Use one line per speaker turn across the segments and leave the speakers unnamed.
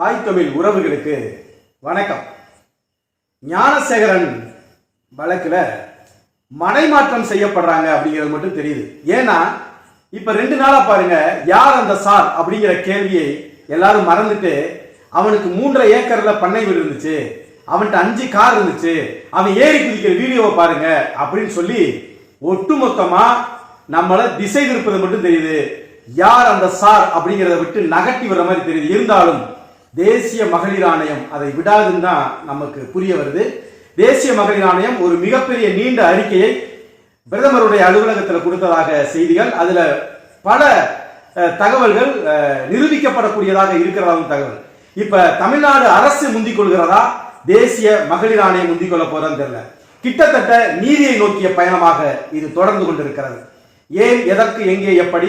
தாய் தமிழ் உறவுகளுக்கு வணக்கம். ஞானசேகரன் வழக்கில் மனைமாற்றம் செய்யப்படுறாங்க அப்படிங்கிறது மட்டும் தெரியுது. ஏன்னா இப்போ ரெண்டு நாளாக பாருங்க யார் அந்த சார் அப்படிங்கிற கேள்வியை எல்லாரும் மறந்துட்டு அவனுக்கு மூன்றரை ஏக்கரில் பண்ணை வீடு இருந்துச்சு அவன்கிட்ட அஞ்சு கார் இருந்துச்சு அவன் ஏறி குதிக்கிற வீடியோவை பாருங்க அப்படின்னு சொல்லி ஒட்டுமொத்தமாக நம்மளை திசை திருப்பது மட்டும் தெரியுது. யார் அந்த சார் அப்படிங்கிறத விட்டு நகட்டி வர மாதிரி தெரியுது. இருந்தாலும் தேசிய மகளிர் ஆணையம் அதை விடாதுன்னு தான் நமக்கு புரிய வருது. தேசிய மகளிர் ஆணையம் ஒரு மிகப்பெரிய நீண்ட அறிக்கையை பிரதமருடைய அலுவலகத்தில் கொடுத்ததாக செய்திகள். அதில் பல தகவல்கள் நிரூபிக்கப்படக்கூடியதாக இருக்கிறதாகவும் தகவல். இப்போ தமிழ்நாடு அரசு முந்திக் கொள்கிறதா? தேசிய மகளிர் ஆணையம் முந்திக் கொள்ள போறதுன்னு தெரியல. கிட்டத்தட்ட நீதியை நோக்கிய பயணமாக இது தொடர்ந்து கொண்டிருக்கிறது. ஏன் எதற்கு எங்கே எப்படி?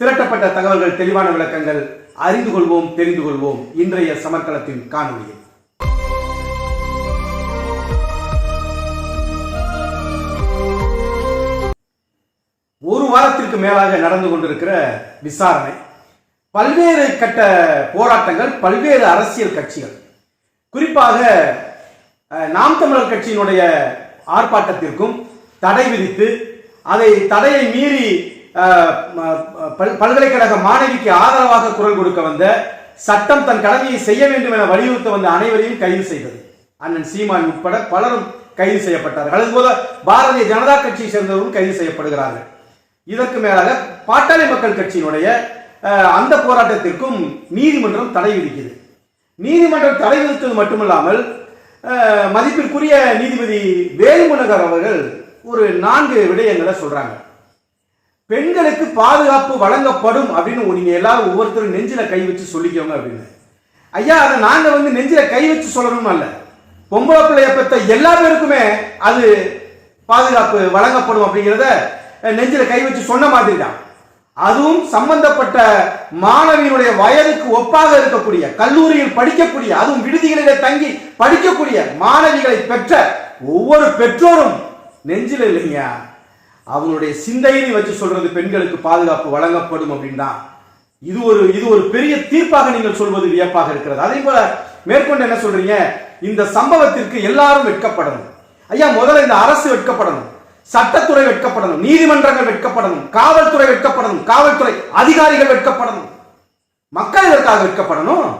திரட்டப்பட்ட தகவல்கள் தெளிவான விளக்கங்கள் அறிந்து கொள்வோம் தெரிந்து கொள்வோம் இன்றைய சமர்க்களத்தின் காணொளியில். ஒரு வாரத்திற்கு மேலாக நடந்து கொண்டிருக்கிற விசாரணை பல்வேறு கட்ட போராட்டங்கள் பல்வேறு அரசியல் கட்சிகள். குறிப்பாக நாம் தமிழர் கட்சியினுடைய ஆர்ப்பாட்டத்திற்கும் தடை விதித்து அதை தடையை மீறி பல்கலைக்கழக மாணவிக்கு ஆதரவாக குரல் கொடுக்க வந்த சட்டம் தன் கடமையை செய்ய வேண்டும் என வலியுறுத்த வந்த அனைவரையும் கைது செய்தது. அண்ணன் சீமான் உட்பட பலரும் கைது செய்யப்பட்டார்கள். அதுபோல பாரதிய ஜனதா கட்சியை சேர்ந்தவரும் கைது செய்யப்படுகிறார்கள். இதற்கு மேலாக பாட்டாளி மக்கள் கட்சியினுடைய அந்த போராட்டத்திற்கும் நீதிமன்றம் தடை விதிக்கிறது. நீதிமன்றம் தடை விதித்தது மட்டுமல்லாமல் மதிப்பிற்குரிய நீதிபதி வேலுமுனகர் அவர்கள் ஒரு நான்கு விடயங்களை சொல்றாங்க. பெண்களுக்கு பாதுகாப்பு வழங்கப்படும் அப்படின்னு நீங்கள் எல்லாரும் ஒவ்வொருத்தரும் நெஞ்சில் கை வச்சு சொல்லிக்கோங்க அப்படின்னு. ஐயா அதை நாங்கள் வந்து நெஞ்சில் கை வச்சு சொல்லணும் அல்ல பொம்பளை பிள்ளைய பெற்ற எல்லா பேருக்குமே அது பாதுகாப்பு வழங்கப்படும் அப்படிங்கிறத நெஞ்சில் கை வச்சு சொன்ன மாதிரி தான் அதுவும் சம்பந்தப்பட்ட மாணவியினுடைய வயதுக்கு ஒப்பாக இருக்கக்கூடிய கல்லூரியில் படிக்கக்கூடிய அதுவும் விடுதிகளிலே தங்கி படிக்கக்கூடிய மாணவிகளை பெற்ற ஒவ்வொரு பெற்றோரும் நெஞ்சில் இல்லைங்க அவங்களுடைய சிந்தையை வச்சு சொல்றது பெண்களுக்கு பாதுகாப்பு வழங்கப்படும் அப்படின்னா இது ஒரு இது ஒரு பெரிய தீர்ப்பாக நீங்கள் சொல்வது வியப்பாக இருக்கிறது. அதே போல மேற்கொண்டு என்ன சொல்றீங்க? இந்த சம்பவத்திற்கு எல்லாரும் வெட்கப்படணும். ஐயா முதல்ல இந்த அரசு வெட்கப்படணும். சட்டத்துறை வெட்கப்படணும். நீதிமன்றங்கள் வெட்கப்படணும். காவல்துறை வெட்கப்படணும். காவல்துறை அதிகாரிகள் வெட்கப்படணும். மக்கள் இதற்காக வெட்கப்படணும்.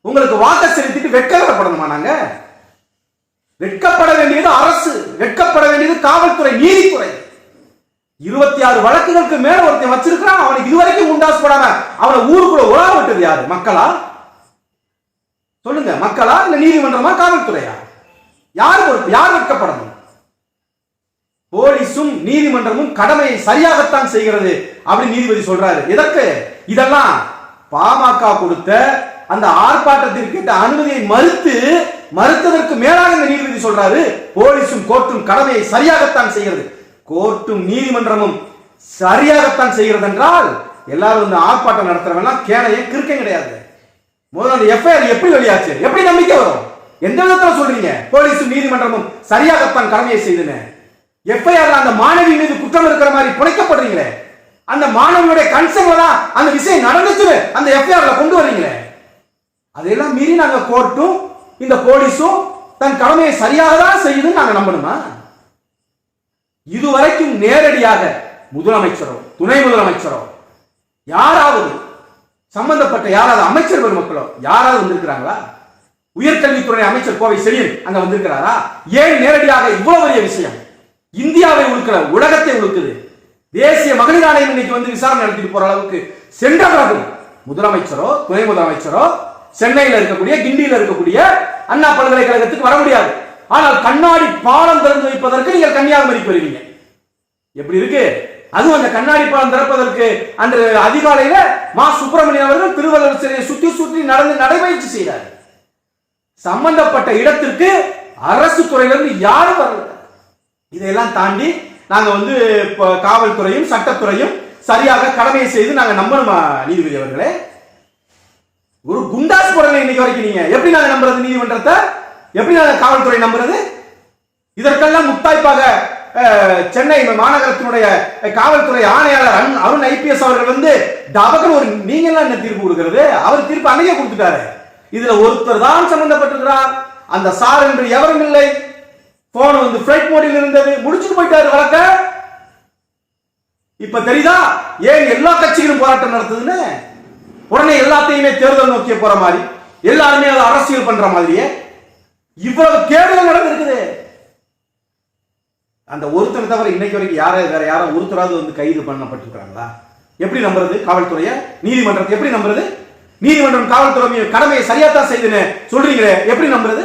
உங்களுக்கு வாக்கு செலுத்திட்டு வெட்கப்படணுமா நாங்க? வெட்கப்பட வேண்டியது அரசு. வெட்கப்பட வேண்டியது காவல்துறை நீதித்துறை. இருபத்தி ஆறு வழக்குகளுக்கு மேல ஒருத்தன் வச்சிருக்கிறான் அவனுக்கு இதுவரைக்கும் உண்டாசு போடாம அவனை ஊருக்குள்ள உலா விட்டது யாரு? மக்களா? சொல்லுங்க மக்களா இல்ல நீதிமன்றமா காவல்துறையா? யார் பொறுப்பு? யார் வெட்கப்படணும்? போலீஸும் நீதிமன்றமும் கடமையை சரியாகத்தான் செய்கிறது அப்படின்னு நீதிபதி சொல்றாரு. எதற்கு? இதெல்லாம் பாமக கொடுத்த அந்த ஆர்ப்பாட்டத்திற்கு அனுமதியை மறுத்து மறுத்ததற்கு மேலாக இந்த நீதிபதி சொல்றாரு போலீஸும் கோர்ட்டும் கடமையை சரியாகத்தான் செய்கிறது. கோர்ட்டும் நீதிமன்றமும் சரியாகத்தான் செய்கிறது என்றால் எல்லாரும் இந்த ஆர்ப்பாட்டம் நடத்துறவங்க கேனையே கிறுக்கம் கிடையாது. முதல்ல அந்த எஃப்ஐஆர் எப்படி வெளியாச்சு? எப்படி நம்பிக்கை வரும்? எந்த விதத்துல சொல்றீங்க? போலீஸும் நீதிமன்றமும் சரியாகத்தான் கடமையை செய்தன. எஃப்ஐஆர்ல அந்த மாணவி மீது குற்றம் இருக்கிற மாதிரி புனைக்கப்படுறீங்களே. அந்த மாணவியுடைய கன்சர்ன்ல தான் அந்த விஷயம் நடந்துச்சு அந்த எஃப்ஐஆர்ல கொண்டு வர்றீங்களே. அதையெல்லாம் மீறி நாங்க கோர்ட்டும் இந்த போலீஸும் தன் கடமையை சரியாக தான் செய்யுதுன்னு நாங்க நம்பணுமா? இதுவரைக்கும் நேரடியாக முதலமைச்சரோ துணை முதலமைச்சரோ யாராவது சம்பந்தப்பட்ட யாராவது அமைச்சர் பெருமக்களோ யாராவது வந்திருக்கிறாங்களா? உயர்கல்வித்துறை அமைச்சர் கோவை செழியன் அங்க வந்திருக்கிறாரா? ஏன் நேரடியாக இவ்வளவு பெரிய விஷயம்? இந்தியாவை உழுக்கல உலகத்தை உழுக்குது. தேசிய மகளிர் ஆணையம் இன்னைக்கு வந்து விசாரணை நடத்திட்டு போற அளவுக்கு சென்ற முதலமைச்சரோ துணை முதலமைச்சரோ சென்னையில் இருக்கக்கூடிய கிண்டியில் இருக்கக்கூடிய அண்ணா பல்கலைக்கழகத்துக்கு வர முடியாது. ஆனால் கண்ணாடி பாலம் திறந்து வைப்பதற்கு நீங்கள் கன்னியாகுமரிக்கு வருவீங்க எப்படி இருக்கு? அதுவும் அந்த கண்ணாடி பாலம் திறப்பதற்கு அன்று அதிகாலையில மா சுப்பிரமணியன் அவர்கள் திருவள்ளுவர் சிலையை சுற்றி சுற்றி நடந்து நடைபயிற்சி செய்தார். சம்பந்தப்பட்ட இடத்திற்கு அரசு துறையிலிருந்து யாரும் வரல. இதையெல்லாம் தாண்டி நாங்க வந்து இப்போ காவல்துறையும் சட்டத்துறையும் சரியாக கடமையை செய்து நாங்க நம்பணுமா நீதிபதி அவர்களே? ஒரு குண்டாஸ் போடல இன்னைக்கு வரைக்கும் நீங்க எப்படி நாங்க நம்புறது நீதிமன்றத்தை? எப்படி காவல்துறை நம்புறது? இதற்கெல்லாம் முத்தாய்ப்பாக சென்னை மாநகரத்தினுடைய காவல்துறை ஆணையாளர் அருண் ஐபிஎஸ் அவர்கள் வந்து டபக்குன்னு ஒரு நீங்க எல்லாம் என்ன தீர்ப்பு கொடுக்கிறது? அவர் தீர்ப்பு அன்னைக்கே கொடுத்துட்டாரு. இதுல ஒருத்தர் தான் சம்பந்தப்பட்டிருக்கிறார். அந்த சார் என்று எவரும் இல்லை. போன் வந்து பிளைட் மோடில் இருந்தது. முடிச்சுட்டு போயிட்டாரு வழக்க. இப்ப தெரியுதா? ஏன் எல்லா கட்சிகளும் போராட்டம் நடத்துதுன்னு? உடனே எல்லாத்தையுமே தேர்தல் நோக்கிய போற மாதிரி. எல்லாருமே அதை அரசியல் பண்ற மாதிரியே. இவ்வளவு கேடுகள் நடந்திருக்குது அந்த ஒருத்தனை தவிர இன்னைக்கு வரைக்கும் யார வேற யாரும் ஒருத்தராவது வந்து கைது பண்ணப்பட்டிருக்காங்களா எப்படி நம்புறது காவல்துறைய? நீதிமன்றத்தை எப்படி நம்புறது? நீதிமன்றம் காவல்துறை கடமையை சரியா தான் செய்துன்னு சொல்றீங்களே எப்படி நம்புறது?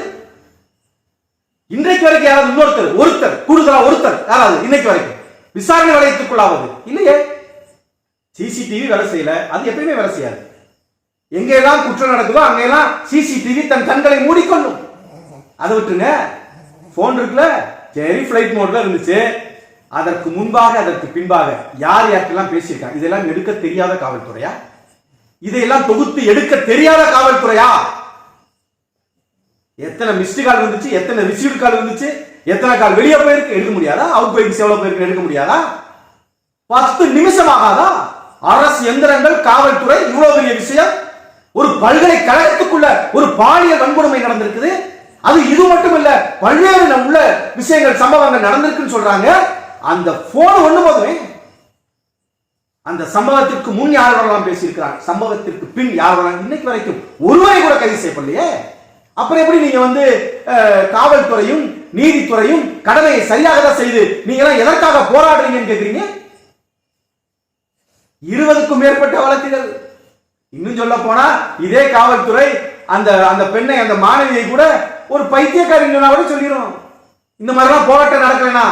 இன்றைக்கு வரைக்கும் யாராவது இன்னொருத்தர் ஒருத்தர் கூடுதலா ஒருத்தர் யாராவது இன்னைக்கு வரைக்கும் விசாரணை வளையத்துக்குள்ளாவது இல்லையே? சிசிடிவி வேலை செய்யல அது எப்பயுமே வேலை செய்யாது. எங்கெல்லாம் குற்றம் நடக்குதோ அங்கெல்லாம் சிசிடிவி தன் கண்களை மூடிக்கொள்ளும். அதை விட்டுருங்க. ஃபோன் இருக்குல்ல? சரி ஃப்ளைட் மோட்ல இருந்துச்சு. அதற்கு முன்பாக அதற்கு பின்பாக யார் யாருக்கெல்லாம் பேசியிருக்காங்க இதெல்லாம் எடுக்க தெரியாத காவல்துறையா? இதையெல்லாம் தொகுத்து எடுக்க தெரியாத காவல்துறையா? எத்தனை மிஸ்டு கால் இருந்துச்சு? எத்தனை ரிசீவ்டு கால் இருந்துச்சு? எத்தனை கால் வெளியே போயிருக்கு? எடுக்க முடியாதா? அவுட் கோயிங்ஸ் எவ்வளவு போயிருக்கு எடுக்க முடியாதா? பத்து நிமிஷம் ஆகாதா? அரசு எந்திரங்கள் காவல்துறை இவ்வளவு பெரிய விஷயம். ஒரு பல்கலைக்கழகத்துக்குள்ள ஒரு பாலியல் வன்கொடுமை நடந்திருக்குது. அது இது மட்டும் இல்ல பல்வேறு ந- உள்ள விஷயங்கள் சம்பவங்கள் நடந்திருக்குன்னு சொல்றாங்க. அந்த போன் ஒண்ணு போதுமே அந்த சம்பவத்திற்கு முன் யார் பேசியிருக்கிறாங்க? சம்பவத்திற்கு பின் யார் இன்னைக்கு வரைக்கும் ஒருவரை கூட கைது செய்யப்படலையே. அப்புறம் எப்படி நீங்க வந்து காவல்துறையும் நீதித்துறையும் கடமையை சரியாக தான் செய்து நீங்க எல்லாம் எதற்காக போராடுறீங்கன்னு கேக்குறீங்க? இருபதுக்கும் மேற்பட்ட வழக்குகள். இன்னும் சொல்ல போனா இதே காவல்துறை அந்த அந்த பெண்ணை அந்த மாணவியை கூட ஒரு பைத்தியக்காரன் சொன்னா கூட சொல்லிடும் இந்த மாதிரிலாம் போராட்டம் நடக்கலனா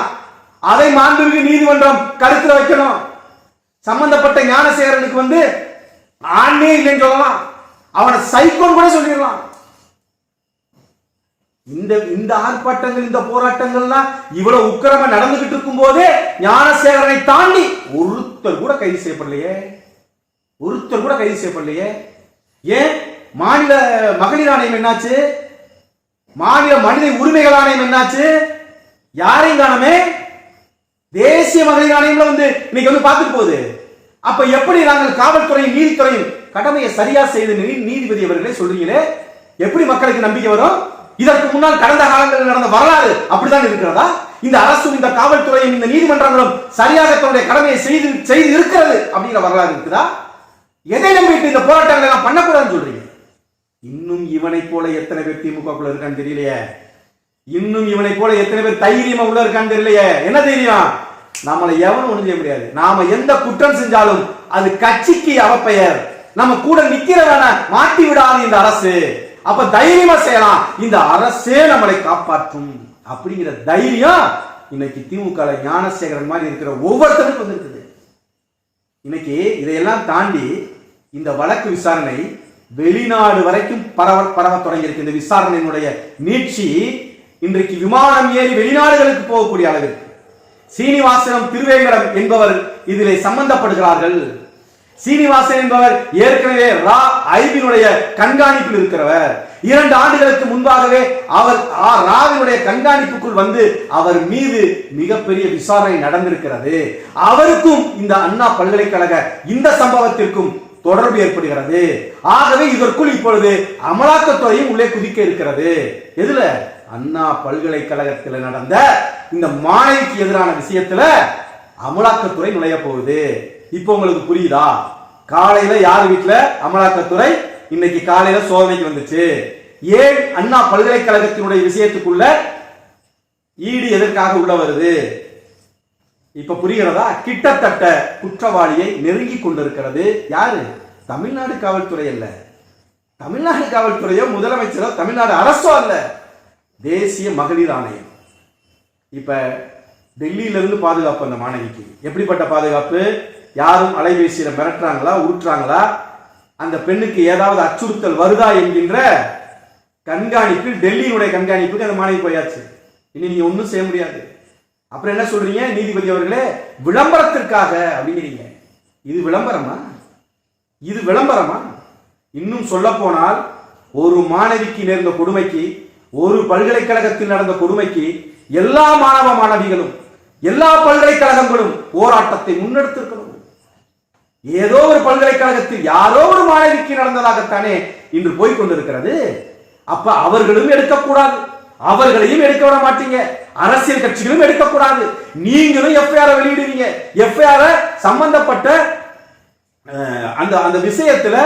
அதை மாண்புமிகு நீதிமன்றம் கருத்துல வைக்கணும். சம்பந்தப்பட்ட ஞானசேகரனுக்கு வந்து ஆண்மையே இல்லைன்னு சொல்லலாம். அவனை சைக்கோன்னு கூட சொல்லிடலாம். இந்த இந்த ஆர்ப்பாட்டங்கள் இந்த போராட்டங்கள்லாம் இவ்வளவு உக்கிரமா நடந்துகிட்டு இருக்கும் போதே ஞானசேகரனை தாண்டி ஒருத்தர் கூட கைது செய்யப்படலையே. ஒருத்தர் கூட கைது செய்யப்படலையே. ஏன்? மாநில மகளிர் ஆணையம் என்னாச்சு? மாநில மனித உரிமைகள் ஆணையம் என்னாச்சு? யாரையும் காணமே தேசிய மகளிர் ஆணையம்ல வந்து இன்னைக்கு வந்து பார்த்துட்டு போகுது. அப்ப எப்படி நாங்கள் காவல்துறையும் நீதித்துறையும் கடமையை சரியா செய்து நீதிபதி அவர்களே சொல்றீங்களே? எப்படி மக்களுக்கு நம்பிக்கை வரும்? இதற்கு முன்னால் கடந்த காலங்களில் நடந்த வரலாறு அப்படிதான் இருக்கிறதா? இந்த அரசும் இந்த காவல்துறையும் இந்த நீதிமன்றங்களும் சரியாக தன்னுடைய கடமையை செய்து செய்து இருக்கிறது அப்படிங்கிற வரலாறு இருக்குதா? எதை நம்பிட்டு இந்த போராட்டங்களை எல்லாம் பண்ணக்கூடாதுன்னு சொல்றீங்க? இன்னும் இவனை போல எத்தனை பேர் திமுகக்குள்ள இருக்கான்னு தெரியலையே. இன்னும் இவனை போல எத்தனை பேர் தைரியமா உள்ள இருக்கான்னு தெரியலையே. என்ன தைரியம்? நம்மளை எவனும் ஒன்றும் செய்ய முடியாது. நாம எந்த குற்றம் செஞ்சாலும் அது கட்சிக்கு அவப்பெயர். நம்ம கூட நிக்கிறவன மாட்டி விடாது இந்த அரசு. அப்ப தைரியமா செய்யலாம். இந்த அரசே நம்மளை காப்பாற்றும். அப்படிங்கிற தைரியம் இன்னைக்கு திமுக ஞானசேகரன் மாதிரி இருக்கிற ஒவ்வொருத்தருக்கும் வந்திருக்குது. இன்னைக்கு இதையெல்லாம் தாண்டி இந்த வழக்கு விசாரணை வெளிநாடு வரைக்கும் பரவ பரவ தொடங்கியிருக்கு. இந்த விசாரணையினுடைய நீட்சி இன்றைக்கு விமானம் ஏறி வெளிநாடுகளுக்கு போகக்கூடிய அளவிற்கு சீனிவாசனம் திருவேங்கடம் என்பவர் இதிலே சம்பந்தப்படுகிறார்கள். சீனிவாசன் என்பவர் ஏற்கனவே ரா ஐபினுடைய கண்காணிப்பில் இருக்கிறவர். இரண்டு ஆண்டுகளுக்கு முன்பாகவே அவர் ஆ, ராவினுடைய கண்காணிப்புக்குள் வந்து அவர் மீது மிகப்பெரிய விசாரணை நடந்திருக்கிறது. அவருக்கும் இந்த அண்ணா பல்கலைக்கழக இந்த சம்பவத்திற்கும் தொடர்பு ஏற்படுகிறது. ஆகவே இதற்குள் இப்பொழுது அமலாக்கத்துறையும் உள்ளே குதிக்க இருக்கிறது. எதுல? அண்ணா பல்கலைக்கழகத்தில் நடந்த இந்த மாணவிக்கு எதிரான விஷயத்துல அமலாக்கத்துறை நுழைய போகுது. இப்போ உங்களுக்கு புரியுதா? காலையில யார் வீட்டுல அமலாக்கத்துறை. இன்னைக்கு காலையில சோதனைக்கு வந்துச்சு. ஏன் அண்ணா பல்கலைக்கழகத்தினுடைய விஷயத்துக்குள்ள ஈடு எதற்காக உள்ள வருது? இப்ப புரிகிறதா? கிட்டத்தட்ட குற்றவாளியை நெருங்கி கொண்டிருக்கிறது. யாரு? தமிழ்நாடு காவல்துறை அல்ல. தமிழ்நாடு காவல்துறையோ முதலமைச்சரோ தமிழ்நாடு அரசோ அல்ல. தேசிய மகளிர் ஆணையம். இப்ப டெல்லியிலிருந்து பாதுகாப்பு அந்த மாணவிக்கு. எப்படிப்பட்ட பாதுகாப்பு? யாரும் அலைபேசியில மிரட்டுறாங்களா உருட்டுறாங்களா? அந்த பெண்ணுக்கு ஏதாவது அச்சுறுத்தல் வருதா என்கின்ற கண்காணிப்பில் டெல்லியினுடைய கண்காணிப்புக்கு அந்த மாணவி போயாச்சு. இனி நீங்க ஒன்றும் செய்ய முடியாது. அப்புறம் என்ன சொல்றீங்க நீதிபதி அவர்களே? விளம்பரத்திற்காக அப்படிங்கிறீங்க. இது விளம்பரமா? இது விளம்பரமா? இன்னும் சொல்ல போனால் ஒரு மாணவிக்கு நேர்ந்த கொடுமைக்கு ஒரு பல்கலைக்கழகத்தில் நடந்த கொடுமைக்கு எல்லா மாணவ மாணவிகளும் எல்லா பல்கலைக்கழகங்களும் போராட்டத்தை முன்னெடுத்திருக்கணும் ஏதோ ஒரு பல்கலைக்கழகத்தில் யாரோ ஒரு மாணவிக்கு நடந்ததாகத்தானே இன்று போய்கொண்டிருக்கிறது அப்ப அவர்களும் எடுக்கக்கூடாது. அவர்களையும் எடுக்க விட மாட்டீங்க. அரசியல் கட்சிகளும் எடுக்கக்கூடாது நீங்களும் எஃப்ஐஆர் வெளியிடுவீங்க. எஃப்ஐஆர் சம்பந்தப்பட்ட அந்த அந்த விஷயத்துல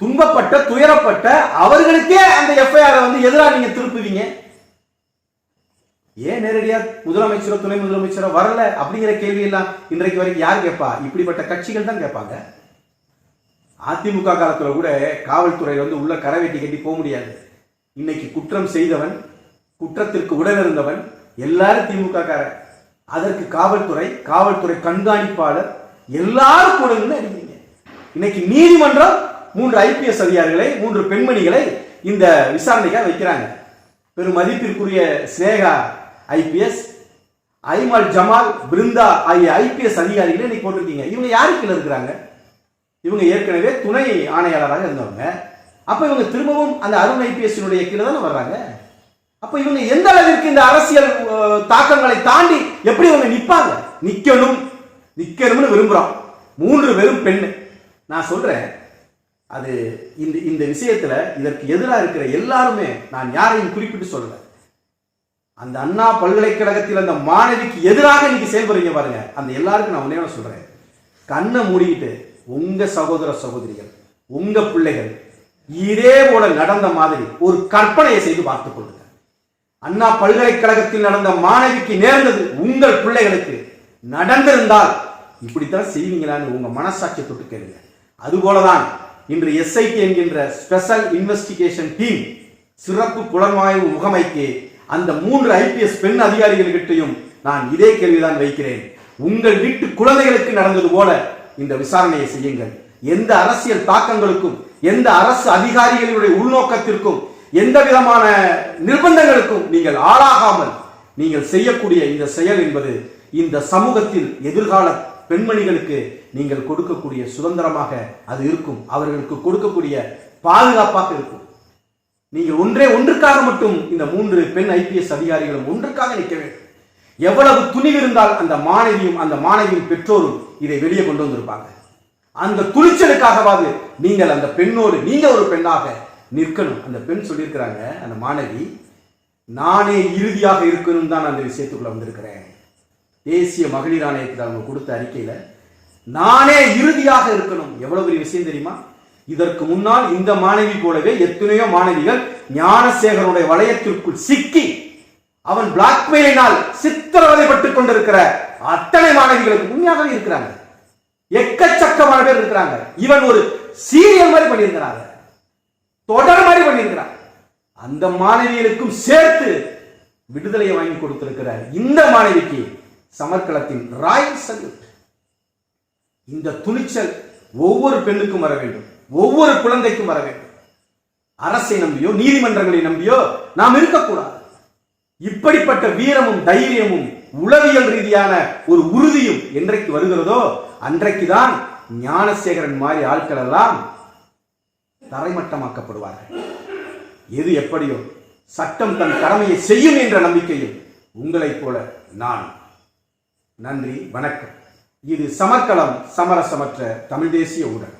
துன்பப்பட்ட துயரப்பட்ட அவர்களுக்கே அந்த எஃப்ஐஆர் வந்து எதிராக நீங்க திருப்புவீங்க. ஏன் நேரடியா முதலமைச்சரோ துணை முதலமைச்சரோ வரல அப்படிங்கிற கேள்வி எல்லாம் இன்றைக்கு வரைக்கும் யார் கேட்பா? இப்படிப்பட்ட கட்சிகள் தான் கேட்பாங்க. அதிமுக காலத்துல கூட காவல்துறை வந்து உள்ள கரை வெட்டி கட்டி போக முடியாது. இன்னைக்கு குற்றம் செய்தவன் குற்றத்திற்கு உடனிருந்தவன் எல்லாரும் திமுக காரன் அதற்கு காவல்துறை காவல்துறை கண்காணிப்பாளர் எல்லாரும் கூட நின்னு இன்னைக்கு நீதிமன்றம் மூன்று ஐபிஎஸ் அதிகாரிகளை மூன்று பெண்மணிகளை இந்த விசாரணைக்காக வைக்கிறாங்க. பெரும் மதிப்பிற்குரிய ஸ்னேகா ஐபிஎஸ் ஐமால் ஜமால் பிருந்தா ஆகிய ஐபிஎஸ் அதிகாரிகளை இன்னைக்கு போட்டிருக்கீங்க. இவங்க யாருக்குள்ள கீழே இருக்கிறாங்க? இவங்க ஏற்கனவே துணை ஆணையாளராக இருந்தவங்க. அப்ப இவங்க திரும்பவும் அந்த அருண் ஐபிஎஸ் கீழே தானே வர்றாங்க? அப்ப இவங்க எந்த அளவிற்கு இந்த அரசியல் தாக்கங்களை தாண்டி எப்படி இவங்க நிப்பாங்க? நிக்கணும். நிக்கணும்னு விரும்புறோம். மூன்று வெறும் பெண் நான் சொல்றேன் அது இந்த இந்த விஷயத்துல இதற்கு எதிராக இருக்கிற எல்லாருமே நான் யாரையும் குறிப்பிட்டு சொல்லல. அந்த அண்ணா பல்கலைக்கழகத்தில் அந்த மாணவிக்கு எதிராக இன்னைக்கு செயல்படுறீங்க பாருங்க. அந்த எல்லாருக்கும் நான் ஒன்னே சொல்றேன். கண்ணை மூடிக்கிட்டு உங்க சகோதர சகோதரிகள் உங்க பிள்ளைகள் இதே போல நடந்த மாதிரி ஒரு கற்பனையை செய்து பார்த்துக் கொள்ளுங்க அண்ணா பல்கலைக்கழகத்தில் நடந்த மாணவிக்கு நேர்ந்தது உங்கள் பிள்ளைகளுக்கு. நடந்திருந்தால் இப்படித்தான் செய்வீங்களான்னு உங்க மனசாட்சியை தொட்டு கேளுங்க. அதுபோலதான் இன்று எஸ்ஐடி என்கின்ற ஸ்பெஷல் இன்வெஸ்டிகேஷன் டீம் சிறப்பு புலனாய்வு முகமைக்கு அந்த மூன்று ஐபிஎஸ் பெண் அதிகாரிகள்கிட்டையும் நான் இதே கேள்விதான் வைக்கிறேன். உங்கள் வீட்டு குழந்தைகளுக்கு நடந்தது போல இந்த விசாரணையை செய்யுங்கள். எந்த அரசியல் தாக்கங்களுக்கும் எந்த அரசு அதிகாரிகளுடைய உள்நோக்கத்திற்கும் எந்த விதமான நிர்பந்தங்களுக்கும் நீங்கள் ஆளாகாமல் நீங்கள் செய்யக்கூடிய இந்த செயல் என்பது இந்த சமூகத்தில் எதிர்கால பெண்மணிகளுக்கு நீங்கள் கொடுக்கக்கூடிய சுதந்திரமாக அது இருக்கும். அவர்களுக்கு கொடுக்கக்கூடிய பாதுகாப்பாக இருக்கும். நீங்கள் ஒன்றே ஒன்றுக்காக மட்டும் இந்த மூன்று பெண் ஐபிஎஸ் அதிகாரிகளும் ஒன்றுக்காக நிற்க வேண்டும். எவ்வளவு துணிவு இருந்தால் அந்த மாணவியும் அந்த மாணவியின் பெற்றோரும் இதை வெளியே கொண்டு வந்திருப்பாங்க. அந்த துணிச்சலுக்காகவாது நீங்கள் அந்த பெண்ணோடு நீங்கள் ஒரு பெண்ணாக நிற்கணும். அந்த பெண் சொல்லியிருக்கிறாங்க அந்த மாணவி நானே இறுதியாக இருக்கணும் தான் அந்த விஷயத்துக்குள்ள வந்திருக்கிறேன். தேசிய மகளிர் ஆணையத்தில் அவங்க கொடுத்த அறிக்கையில் நானே இறுதியாக இருக்கணும். எவ்வளவு பெரிய விஷயம் தெரியுமா? இதற்கு முன்னால் இந்த மாணவி போலவே எத்தனையோ மாணவிகள் ஞானசேகருடைய வளையத்திற்குள் சிக்கி அவன் பிளாக்மெயிலினால் சித்திரவதைப்பட்டுக் கொண்டிருக்கிற அத்தனை மாணவிகளுக்கு உண்மையாகவே இருக்கிறாங்க. எக்கச்சக்கமான பேர் இருக்கிறாங்க. இவன் ஒரு சீரியல் மாதிரி பண்ணியிருக்கிறாங்க. தொடர் மாதிரி பண்ணியிருக்கிறார். அந்த மாணவிகளுக்கும் சேர்த்து விடுதலையை வாங்கி கொடுத்திருக்கிறார். இந்த மாணவிக்கு சமர்க்களத்தின் ராயல் சல்யூட். இந்த துணிச்சல் ஒவ்வொரு பெண்ணுக்கும் வர வேண்டும். ஒவ்வொரு குழந்தைக்கும் வர வேண்டும். அரசை நம்பியோ நீதிமன்றங்களை நம்பியோ நாம் இருக்கக்கூடாது. இப்படிப்பட்ட வீரமும் தைரியமும் உளவியல் ரீதியான ஒரு உறுதியும் என்றைக்கு வருகிறதோ அன்றைக்குதான் ஞானசேகரன் மாதிரி ஆட்கள் எல்லாம் தரைமட்டமாக்கப்படுவார்கள். எது எப்படியோ சட்டம் தன் கடமையை செய்யும் என்ற நம்பிக்கையும் உங்களைப் போல நான். நன்றி வணக்கம். இது சமர்க்களம் சமரசமற்ற தமிழ் தேசிய ஊடகம்.